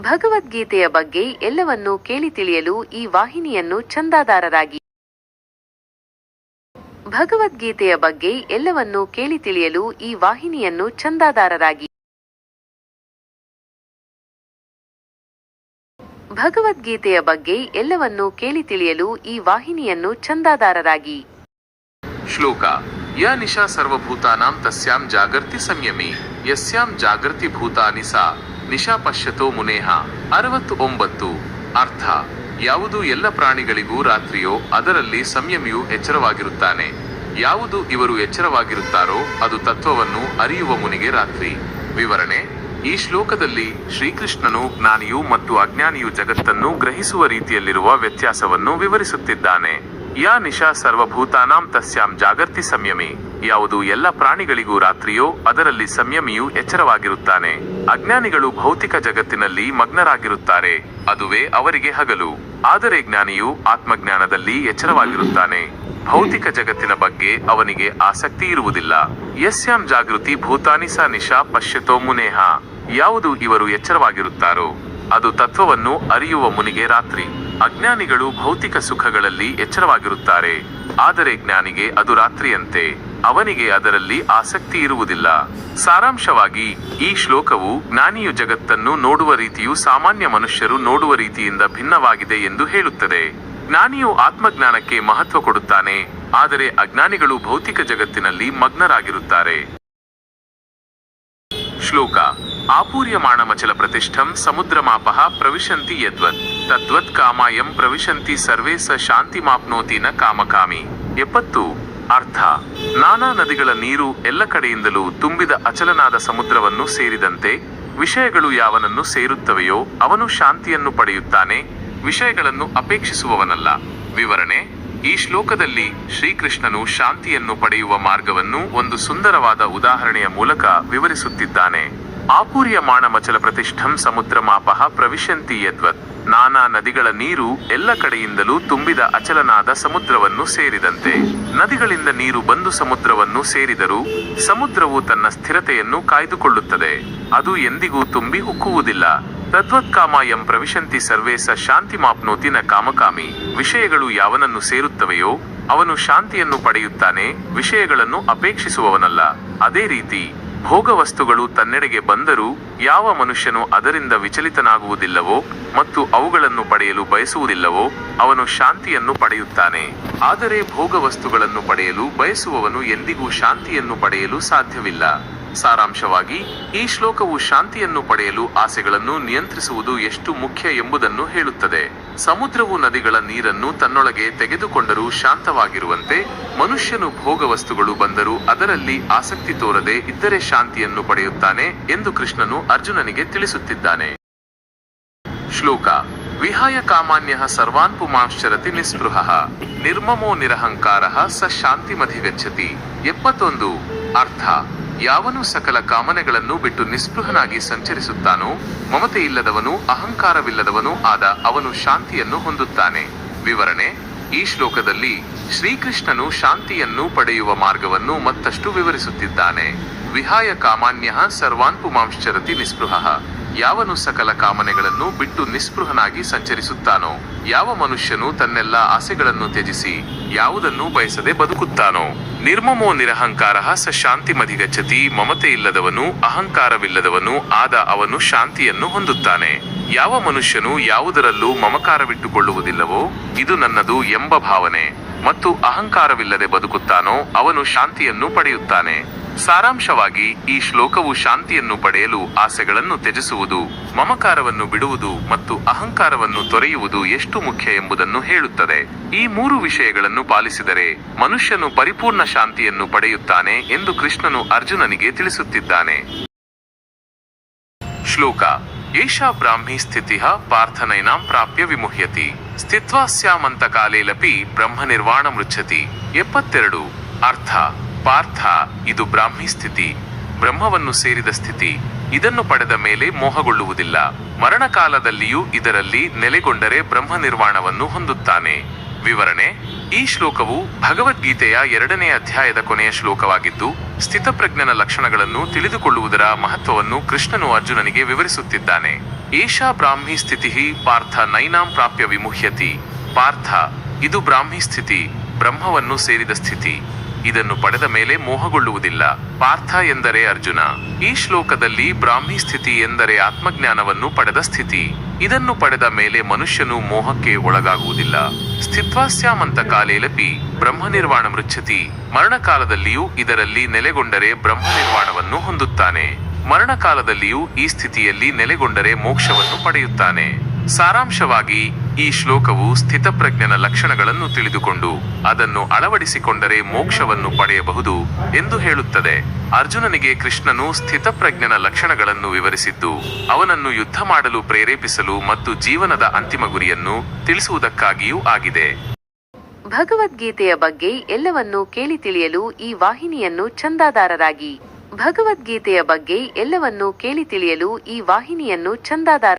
ಭಗವದ್ಗೀತೆಯ ಬಗ್ಗೆ ಎಲ್ಲವನ್ನೂ ಕೇಳಿ ತಿಳಿಯಲು ಈ ವಾಹಿನಿಯನ್ನು ಚಂದಾದಾರರಾಗಿ ಭಗವದ್ಗೀತೆಯ ಬಗ್ಗೆ ಎಲ್ಲವನ್ನೂ ಕೇಳಿ ತಿಳಿಯಲು ಈ ವಾಹಿನಿಯನ್ನು ಚಂದಾದಾರರಾಗಿ ಭಗವದ್ಗೀತೆಯ ಬಗ್ಗೆ ಎಲ್ಲವನ್ನೂ ಕೇಳಿ ತಿಳಿಯಲು ಈ ವಾಹಿನಿಯನ್ನು ಚಂದಾದಾರರಾಗಿ ಶ್ಲೋಕ, ಯ ನಿಶಾ ಸರ್ವಭೂತಾನಾಂ ತಸ್ಯಾಂ ಜಾಗೃತಿ ಸಂಯಮಿ, ಯಸ್ಯಾಂ ಜಾಗೃತಿ ಭೂತಾನಿ ಸಾ. ನಿಶಾ ಪಶ್ಯತೋ ಮುನೇಹ. ಅರವತ್ತು ಒಂಬತ್ತು ಅರ್ಥ. ಯಾವುದು ಎಲ್ಲ ಪ್ರಾಣಿಗಳಿಗೂ ರಾತ್ರಿಯೋ ಅದರಲ್ಲಿ ಸಂಯಮಿಯು ಎಚ್ಚರವಾಗಿರುತ್ತಾನೆ. ಯಾವುದು ಇವರು ಎಚ್ಚರವಾಗಿರುತ್ತಾರೋ ಅದು ತತ್ವವನ್ನು ಅರಿಯುವ ಮುನಿಗೆ ರಾತ್ರಿ. ವಿವರಣೆ. ಈ ಶ್ಲೋಕದಲ್ಲಿ ಶ್ರೀಕೃಷ್ಣನು ಜ್ಞಾನಿಯು ಮತ್ತು ಅಜ್ಞಾನಿಯು ಜಗತ್ತನ್ನು ಗ್ರಹಿಸುವ ರೀತಿಯಲ್ಲಿರುವ ವ್ಯತ್ಯಾಸವನ್ನು ವಿವರಿಸುತ್ತಿದ್ದಾನೆ. ಯಾ ನಿಶಾ ಸರ್ವಭೂತಾನಾಂ ತಸ್ಯಾಂ ಜಾಗರ್ತಿ ಸಂಯಮಿ. ಯಾವುದು ಎಲ್ಲ ಪ್ರಾಣಿಗಳಿಗೂ ರಾತ್ರಿಯೋ, ಅದರಲ್ಲಿ ಸಂಯಮಿಯೂ ಎಚ್ಚರವಾಗಿರುತ್ತಾನೆ. ಅಜ್ಞಾನಿಗಳು ಭೌತಿಕ ಜಗತ್ತಿನಲ್ಲಿ ಮಗ್ನರಾಗಿರುತ್ತಾರೆ. ಅದುವೇ ಅವರಿಗೆ ಹಗಲು. ಆದರೆ ಜ್ಞಾನಿಯು ಆತ್ಮಜ್ಞಾನದಲ್ಲಿ ಎಚ್ಚರವಾಗಿರುತ್ತಾನೆ. ಭೌತಿಕ ಜಗತ್ತಿನ ಬಗ್ಗೆ ಅವನಿಗೆ ಆಸಕ್ತಿ ಇರುವುದಿಲ್ಲ. ಯಸ್ಯಾಂ ಜಾಗೃತಿ ಭೂತಾನಿಸ ನಿಶಾ ಪಶ್ಯತೋ ಮುನೇಹ. ಯಾವುದು ಇವರು ಎಚ್ಚರವಾಗಿರುತ್ತಾರೋ, ಅದು ತತ್ವವನ್ನು ಅರಿಯುವ ಮುನಿಗೆ ರಾತ್ರಿ. ಅಜ್ಞಾನಿಗಳು ಭೌತಿಕ ಸುಖಗಳಲ್ಲಿ ಎಚ್ಚರವಾಗಿರುತ್ತಾರೆ. ಆದರೆ ಜ್ಞಾನಿಗೆ ಅದು ರಾತ್ರಿಯಂತೆ. ಅವನಿಗೆ ಅದರಲ್ಲಿ ಆಸಕ್ತಿ ಇರುವುದಿಲ್ಲ. ಸಾರಾಂಶವಾಗಿ, ಈ ಶ್ಲೋಕವು ಜ್ಞಾನಿಯು ಜಗತ್ತನ್ನು ನೋಡುವ ರೀತಿಯು ಸಾಮಾನ್ಯ ಮನುಷ್ಯರು ನೋಡುವ ರೀತಿಯಿಂದ ಭಿನ್ನವಾಗಿದೆ ಎಂದು ಹೇಳುತ್ತದೆ. ಜ್ಞಾನಿಯು ಆತ್ಮಜ್ಞಾನಕ್ಕೆ ಮಹತ್ವ ಕೊಡುತ್ತಾನೆ, ಆದರೆ ಅಜ್ಞಾನಿಗಳು ಭೌತಿಕ ಜಗತ್ತಿನಲ್ಲಿ ಮಗ್ನರಾಗಿರುತ್ತಾರೆ. ಶ್ಲೋಕ ಆಪೂರ್ಯಮಾಣಮಚಲ ಪ್ರತಿಷ್ಠಂ ಸಮುದ್ರಮಾಪಃ ಪ್ರವಿಶಂತಿ ಯದ್ವತ್, ತದ್ವತ್ ಕಾಮಾಯಂ ಪ್ರವಿಶಂತಿ ಸರ್ವೇ ಸ ಶಾಂತಿಮಾಪ್ನೋತಿ ನ ಕಾಮಕಾಮಿ. ಎಪ್ಪತ್ತು, ಅರ್ಥ ನಾನಾ ನದಿಗಳ ನೀರು ಎಲ್ಲ ಕಡೆಯಿಂದಲೂ ತುಂಬಿದ ಅಚಲನಾದ ಸಮುದ್ರವನ್ನು ಸೇರಿದಂತೆ ವಿಷಯಗಳು ಯಾವನನ್ನು ಸೇರುತ್ತವೆಯೋ ಅವನು ಶಾಂತಿಯನ್ನು ಪಡೆಯುತ್ತಾನೆ, ವಿಷಯಗಳನ್ನು ಅಪೇಕ್ಷಿಸುವವನಲ್ಲ. ವಿವರಣೆ, ಈ ಶ್ಲೋಕದಲ್ಲಿ ಶ್ರೀಕೃಷ್ಣನು ಶಾಂತಿಯನ್ನು ಪಡೆಯುವ ಮಾರ್ಗವನ್ನು ಒಂದು ಸುಂದರವಾದ ಉದಾಹರಣೆಯ ಮೂಲಕ ವಿವರಿಸುತ್ತಿದ್ದಾನೆ. ಆಪೂರ್ಯ ಮಾಣಮಚಲ ಪ್ರತಿಷ್ಠಂ ಸಮುದ್ರ ಮಾಪಃ ಪ್ರವಿಶಂತಿ ಯದ್ವತ್. ನಾನಾ ನದಿಗಳ ನೀರು ಎಲ್ಲ ಕಡೆಯಿಂದಲೂ ತುಂಬಿದ ಅಚಲನಾದ ಸಮುದ್ರವನ್ನು ಸೇರಿದಂತೆ. ನದಿಗಳಿಂದ ನೀರು ಬಂದು ಸಮುದ್ರವನ್ನು ಸೇರಿದರೂ ಸಮುದ್ರವು ತನ್ನ ಸ್ಥಿರತೆಯನ್ನು ಕಾಯ್ದುಕೊಳ್ಳುತ್ತದೆ. ಅದು ಎಂದಿಗೂ ತುಂಬಿ ಉಕ್ಕುವುದಿಲ್ಲ. ತದ್ವತ್ಕಾಮಾಯಂ ಪ್ರವಿಶಂತಿ ಸರ್ವೇ ಸ ಶಾಂತಿ ಮಾಪ್ನೋತಿ ಕಾಮಕಾಮಿ. ವಿಷಯಗಳು ಯಾವನನ್ನು ಸೇರುತ್ತವೆಯೋ ಅವನು ಶಾಂತಿಯನ್ನು ಪಡೆಯುತ್ತಾನೆ, ವಿಷಯಗಳನ್ನು ಅಪೇಕ್ಷಿಸುವವನಲ್ಲ. ಅದೇ ರೀತಿ ಭೋಗ ವಸ್ತುಗಳು ತನ್ನೆಡೆಗೆ ಬಂದರೂ ಯಾವ ಮನುಷ್ಯನು ಅದರಿಂದ ವಿಚಲಿತನಾಗುವುದಿಲ್ಲವೋ ಮತ್ತು ಅವುಗಳನ್ನು ಪಡೆಯಲು ಬಯಸುವುದಿಲ್ಲವೋ ಅವನು ಶಾಂತಿಯನ್ನು ಪಡೆಯುತ್ತಾನೆ. ಆದರೆ ಭೋಗವಸ್ತುಗಳನ್ನು ಪಡೆಯಲು ಬಯಸುವವನು ಎಂದಿಗೂ ಶಾಂತಿಯನ್ನು ಪಡೆಯಲು ಸಾಧ್ಯವಿಲ್ಲ. ಸಾರಾಂಶವಾಗಿ, ಈ ಶ್ಲೋಕವು ಶಾಂತಿಯನ್ನು ಪಡೆಯಲು ಆಸೆಗಳನ್ನು ನಿಯಂತ್ರಿಸುವುದು ಎಷ್ಟು ಮುಖ್ಯ ಎಂಬುದನ್ನು ಹೇಳುತ್ತದೆ. ಸಮುದ್ರವು ನದಿಗಳ ನೀರನ್ನು ತನ್ನೊಳಗೆ ತೆಗೆದುಕೊಂಡರೂ ಶಾಂತವಾಗಿರುವಂತೆ, ಮನುಷ್ಯನು ಭೋಗವಸ್ತುಗಳು ಬಂದರೂ ಅದರಲ್ಲಿ ಆಸಕ್ತಿ ತೋರದೆ ಇದ್ದರೆ ಶಾಂತಿಯನ್ನು ಪಡೆಯುತ್ತಾನೆ ಎಂದು ಕೃಷ್ಣನು ಅರ್ಜುನನಿಗೆ ತಿಳಿಸುತ್ತಿದ್ದಾನೆ. ಶ್ಲೋಕ, ವಿಹಾಯ ಕಾಮಾನ್ಯ ಸರ್ವಾನ್ ಪುಮಾಂಶ್ಚರತಿ ನಿಸ್ಪೃಹ, ನಿರ್ಮಮೋ ನಿರಹಂಕಾರ ಸ ಶಾಂತಿಮಧಿಗಚ್ಚತಿ. ಎಪ್ಪತ್ತೊಂದು, ಅರ್ಥ ಯಾವನು ಸಕಲ ಕಾಮನೆಗಳನ್ನು ಬಿಟ್ಟು ನಿಸ್ಪೃಹನಾಗಿ ಸಂಚರಿಸುತ್ತಾನೋ, ಮಮತೆ ಇಲ್ಲದವನು, ಅಹಂಕಾರವಿಲ್ಲದವನು ಆದ ಅವನು ಶಾಂತಿಯನ್ನು ಹೊಂದುತ್ತಾನೆ. ವಿವರಣೆ, ಈ ಶ್ಲೋಕದಲ್ಲಿ ಶ್ರೀಕೃಷ್ಣನು ಶಾಂತಿಯನ್ನು ಪಡೆಯುವ ಮಾರ್ಗವನ್ನು ಮತ್ತಷ್ಟು ವಿವರಿಸುತ್ತಿದ್ದಾನೆ. ವಿಹಾಯ ಕಾಮಾನ್ಯ ಸರ್ವಾನ್ ಪುಮಾಂಶ್ಚರತಿ ನಿಸ್ಪೃಹ. ಯಾವನು ಸಕಲ ಕಾಮನೆಗಳನ್ನು ಬಿಟ್ಟು ನಿಸ್ಪೃಹನಾಗಿ ಸಂಚರಿಸುತ್ತಾನೋ? ಯಾವ ಮನುಷ್ಯನು ತನ್ನೆಲ್ಲ ಆಸೆಗಳನ್ನು ತ್ಯಜಿಸಿ ಯಾವುದನ್ನು ಬಯಸದೆ ಬದುಕುತ್ತಾನೋ? ನಿರ್ಮಮೋ ನಿರಹಂಕಾರ ಸ ಶಾಂತಿ ಮಧಿಗಚ್ಚತಿ ಮಮತೆ ಇಲ್ಲದವನು ಅಹಂಕಾರವಿಲ್ಲದವನು ಆದ ಅವನು ಶಾಂತಿಯನ್ನು ಹೊಂದುತ್ತಾನೆ. ಯಾವ ಮನುಷ್ಯನು ಯಾವುದರಲ್ಲೂ ಮಮಕಾರವಿಟ್ಟುಕೊಳ್ಳುವುದಿಲ್ಲವೋ, ಇದು ನನ್ನದು ಎಂಬ ಭಾವನೆ. ಮತ್ತು ಅಹಂಕಾರವಿಲ್ಲದೆ ಬದುಕುತ್ತಾನೋ, ಅವನು ಶಾಂತಿಯನ್ನು ಪಡೆಯುತ್ತಾನೆ. ಸಾರಾಂಶವಾಗಿ ಈ ಶ್ಲೋಕವು ಶಾಂತಿಯನ್ನು ಪಡೆಯಲು ಆಸೆಗಳನ್ನು ತ್ಯಜಿಸುವುದು, ಮಮಕಾರವನ್ನು ಬಿಡುವುದು ಮತ್ತು ಅಹಂಕಾರವನ್ನು ತೊರೆಯುವುದು ಎಷ್ಟು ಮುಖ್ಯ ಎಂಬುದನ್ನು ಹೇಳುತ್ತದೆ. ಈ ಮೂರು ವಿಷಯಗಳನ್ನು ಪಾಲಿಸಿದರೆ ಮನುಷ್ಯನು ಪರಿಪೂರ್ಣ ಶಾಂತಿಯನ್ನು ಪಡೆಯುತ್ತಾನೆ ಎಂದು ಕೃಷ್ಣನು ಅರ್ಜುನನಿಗೆ ತಿಳಿಸುತ್ತಿದ್ದಾನೆ. ಶ್ಲೋಕ, ಏಷಾ ಬ್ರಾಹ್ಮಿ ಸ್ಥಿತಿ ಪಾರ್ಥನೈನಾಂ ಪ್ರಾಪ್ಯ ವಿಮುಹ್ಯತಿ. ಸ್ಥಿತ್ವಾಸ್ಯಾಮಂತ ಕಾಲೇಲಪಿ ಬ್ರಹ್ಮ ನಿರ್ವಾಣ ಮೃಚ್ಛತಿ. ಎಪ್ಪತ್ತೆರಡು. ಅರ್ಥ ಪಾರ್ಥ, ಇದು ಬ್ರಾಹ್ಮಿ ಸ್ಥಿತಿ, ಬ್ರಹ್ಮವನ್ನು ಸೇರಿದ ಸ್ಥಿತಿ, ಇದನ್ನು ಪಡೆದ ಮೇಲೆ ಮೋಹಗೊಳ್ಳುವುದಿಲ್ಲ. ಮರಣಕಾಲದಲ್ಲಿಯೂ ಇದರಲ್ಲಿ ನೆಲೆಗೊಂಡರೆ ಬ್ರಹ್ಮ ನಿರ್ವಾಣವನ್ನು ಹೊಂದುತ್ತಾನೆ. ವಿವರಣೆ, ಈ ಶ್ಲೋಕವು ಭಗವದ್ಗೀತೆಯ ಎರಡನೇ ಅಧ್ಯಾಯದ ಕೊನೆಯ ಶ್ಲೋಕವಾಗಿದ್ದು, ಸ್ಥಿತಪ್ರಜ್ಞನ ಲಕ್ಷಣಗಳನ್ನು ತಿಳಿದುಕೊಳ್ಳುವುದರ ಮಹತ್ವವನ್ನು ಕೃಷ್ಣನು ಅರ್ಜುನನಿಗೆ ವಿವರಿಸುತ್ತಿದ್ದಾನೆ. ಏಷಾ ಬ್ರಾಹ್ಮಿ ಸ್ಥಿತಿ ಪಾರ್ಥ ನೈನಾಂ ಪ್ರಾಪ್ಯ ವಿಮುಹ್ಯತಿ. ಪಾರ್ಥ, ಇದು ಬ್ರಾಹ್ಮಿ ಸ್ಥಿತಿ, ಬ್ರಹ್ಮವನ್ನು ಸೇರಿದ ಸ್ಥಿತಿ. ಇದನ್ನು ಪಡೆದ ಮೇಲೆ ಮೋಹಗೊಳ್ಳುವುದಿಲ್ಲ. ಪಾರ್ಥ ಎಂದರೆ ಅರ್ಜುನ. ಈ ಶ್ಲೋಕದಲ್ಲಿ ಬ್ರಾಹ್ಮಿ ಸ್ಥಿತಿ ಎಂದರೆ ಆತ್ಮಜ್ಞಾನವನ್ನು ಪಡೆದ ಸ್ಥಿತಿ. ಇದನ್ನು ಪಡೆದ ಮೇಲೆ ಮನುಷ್ಯನು ಮೋಹಕ್ಕೆ ಒಳಗಾಗುವುದಿಲ್ಲ. ಸ್ಥಿತ್ವಾಸ್ಯಾಮಂತ ಕಾಲೇಲಪಿ, ಬ್ರಹ್ಮ ನಿರ್ವಾಣ ಮೃಚ್ಛತಿ. ಮರಣಕಾಲದಲ್ಲಿಯೂ ಇದರಲ್ಲಿ ನೆಲೆಗೊಂಡರೆ ಬ್ರಹ್ಮ ನಿರ್ವಾಣವನ್ನು ಹೊಂದುತ್ತಾನೆ. ಮರಣಕಾಲದಲ್ಲಿಯೂ ಈ ಸ್ಥಿತಿಯಲ್ಲಿ ನೆಲೆಗೊಂಡರೆ ಮೋಕ್ಷವನ್ನು ಪಡೆಯುತ್ತಾನೆ. ಸಾರಾಂಶವಾಗಿ, ಈ ಶ್ಲೋಕವು ಸ್ಥಿತಪ್ರಜ್ಞನ ಲಕ್ಷಣಗಳನ್ನು ತಿಳಿದುಕೊಂಡು ಅದನ್ನು ಅಳವಡಿಸಿಕೊಂಡರೆ ಮೋಕ್ಷವನ್ನು ಪಡೆಯಬಹುದು ಎಂದು ಹೇಳುತ್ತದೆ. ಅರ್ಜುನನಿಗೆ ಕೃಷ್ಣನು ಸ್ಥಿತಪ್ರಜ್ಞನ ಲಕ್ಷಣಗಳನ್ನು ವಿವರಿಸಿದ್ದು, ಅವನನ್ನು ಯುದ್ಧ ಮಾಡಲು ಪ್ರೇರೇಪಿಸಲು ಮತ್ತು ಜೀವನದ ಅಂತಿಮ ಗುರಿಯನ್ನು ತಿಳಿಸುವುದಕ್ಕಾಗಿಯೂ ಆಗಿದೆ. ಭಗವದ್ಗೀತೆಯ ಬಗ್ಗೆ ಎಲ್ಲವನ್ನೂ ಕೇಳಿ ತಿಳಿಯಲು ಈ ವಾಹಿನಿಯನ್ನು ಚಂದಾದಾರರಾಗಿ ಭಗವದ್ಗೀತೆಯ ಬಗ್ಗೆ ಎಲ್ಲವನ್ನೂ ಕೇಳಿ ತಿಳಿಯಲು ಈ ವಾಹಿನಿಯನ್ನು ಚಂದಾದಾರ